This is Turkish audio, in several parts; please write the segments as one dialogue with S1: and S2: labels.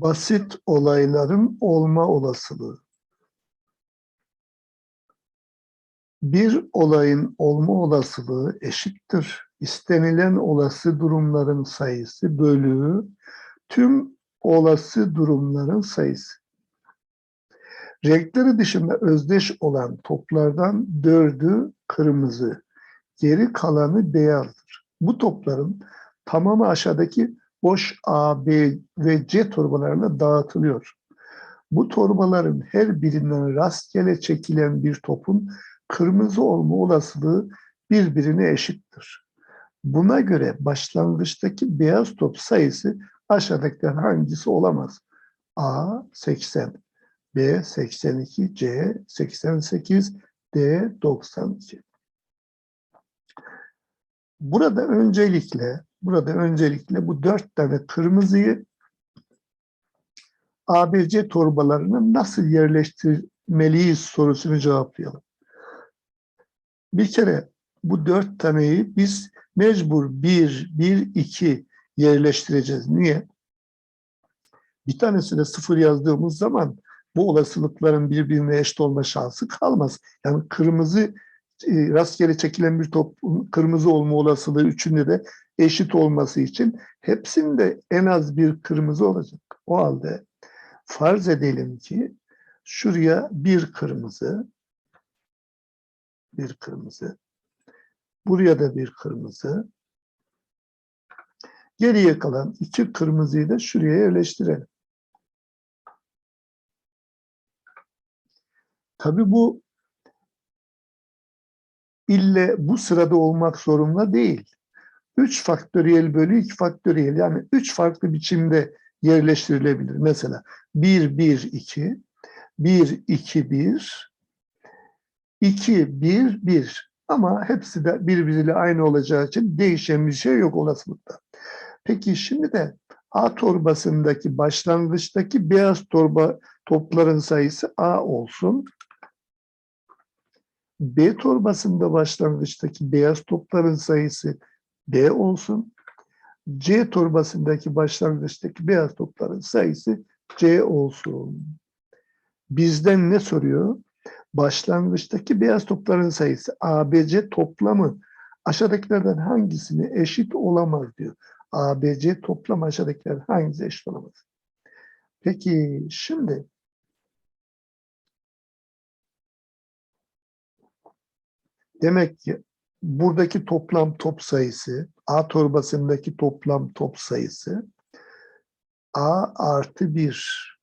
S1: Basit olayların olma olasılığı. Bir olayın olma olasılığı eşittir. İstenilen olası durumların sayısı bölü tüm olası durumların sayısı. Renkleri dışında özdeş olan toplardan dördü kırmızı, geri kalanı beyazdır. Bu topların tamamı aşağıdaki boş A, B ve C torbalarına dağıtılıyor. Bu torbaların her birinden rastgele çekilen bir topun kırmızı olma olasılığı birbirine eşittir. Buna göre başlangıçtaki beyaz top sayısı aşağıdakilerden hangisi olamaz? A 80, B 82, C 88, D 92. Burada öncelikle burada öncelikle bu dört tane kırmızıyı ABC torbalarına nasıl yerleştirmeliyiz sorusunu cevaplayalım. Bir kere bu dört taneyi biz mecbur bir, bir, iki yerleştireceğiz. Niye? Bir tanesine sıfır yazdığımız zaman bu olasılıkların birbirine eşit olma şansı kalmaz. Yani kırmızı e, rastgele çekilen bir top kırmızı olma olasılığı üçünde de eşit olması için hepsinde en az bir kırmızı olacak. O halde farz edelim ki şuraya bir kırmızı, bir kırmızı, buraya da bir kırmızı, geriye kalan iki kırmızıyı da şuraya yerleştirelim. Tabii bu ille bu sırada olmak zorunda değil. 3 faktöriyel bölü 2 faktöriyel yani 3 farklı biçimde yerleştirilebilir. Mesela 1, 1, 2, 1, 2, 1, 2, 1, 1. Ama hepsi de birbiriyle aynı olacağı için değişen bir şey yok olasılıkta. Peki şimdi de A torbasındaki başlangıçtaki beyaz torba topların sayısı A olsun. B torbasında başlangıçtaki beyaz topların sayısı B olsun. C torbasındaki başlangıçtaki beyaz topların sayısı C olsun. Bizden ne soruyor? Başlangıçtaki beyaz topların sayısı ABC toplamı aşağıdakilerden hangisine eşit olamaz diyor. ABC toplamı aşağıdakilerden hangisi eşit olamaz? Peki şimdi Demek ki buradaki toplam top sayısı, A torbasındaki toplam top sayısı A artı 1.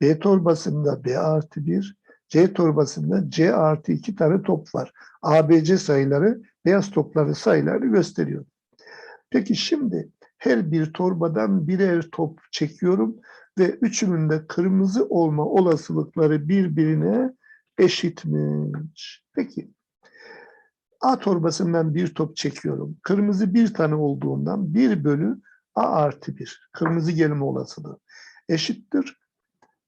S1: B torbasında B artı 1. C torbasında C artı 2 tane top var. ABC sayıları beyaz topları sayılarını gösteriyor. Peki şimdi her bir torbadan birer top çekiyorum ve üçünün de kırmızı olma olasılıkları birbirine eşitmiş. Peki A torbasından bir top çekiyorum. Kırmızı bir tane olduğundan 1 bölü A artı 1. Kırmızı gelme olasılığı eşittir.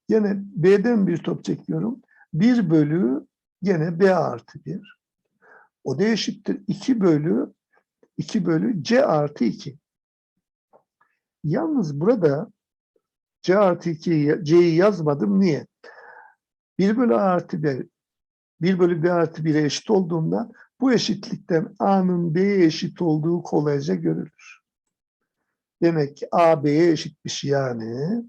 S1: Yine B'den bir top çekiyorum. 1 bölü yine B artı 1. O da eşittir. 2 bölü 2 bölü C artı 2. Yalnız burada C artı 2'yi C'yi yazmadım. Niye? 1 bölü A artı 1 1 bölü B artı 1'e eşit olduğunda bu eşitlikten A'nın B'ye eşit olduğu kolayca görülür. Demek ki A B'ye eşitmiş yani.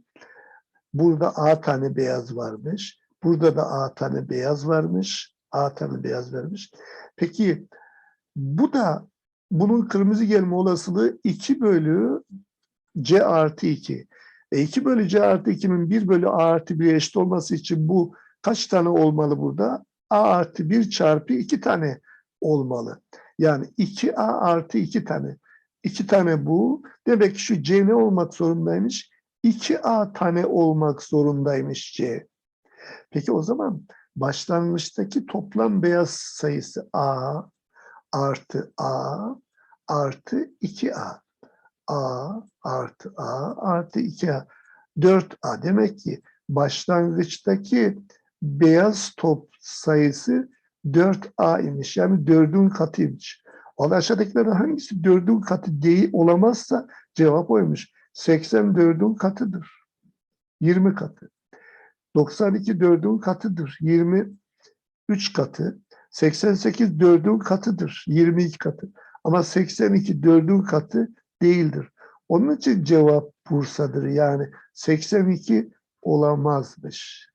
S1: Burada A tane beyaz varmış. Burada da A tane beyaz varmış. A tane beyaz vermiş. Peki bu da bunun kırmızı gelme olasılığı 2 bölü C artı 2. E 2 bölü C artı 2'nin 1 bölü A artı 1'e eşit olması için bu kaç tane olmalı burada? A artı 1 çarpı 2 tane olmalı. Yani 2A artı 2 tane. 2 tane bu. Demek ki şu C ne olmak zorundaymış? 2A tane olmak zorundaymış C. Peki o zaman başlangıçtaki toplam beyaz sayısı A artı A artı 2A. A artı A artı 2A. 4A. Demek ki başlangıçtaki beyaz top sayısı 4A imiş. Yani 4'ün katıymış. Valla aşağıdakilerden hangisi 4'ün katı değil olamazsa cevap oymuş. 84'ün katıdır. 20 katı. 92 4'ün katıdır. 23 katı. 88 4'ün katıdır. 22 katı. Ama 82 4'ün katı değildir. Onun için cevap Bursa'dır. Yani 82 olamazmış.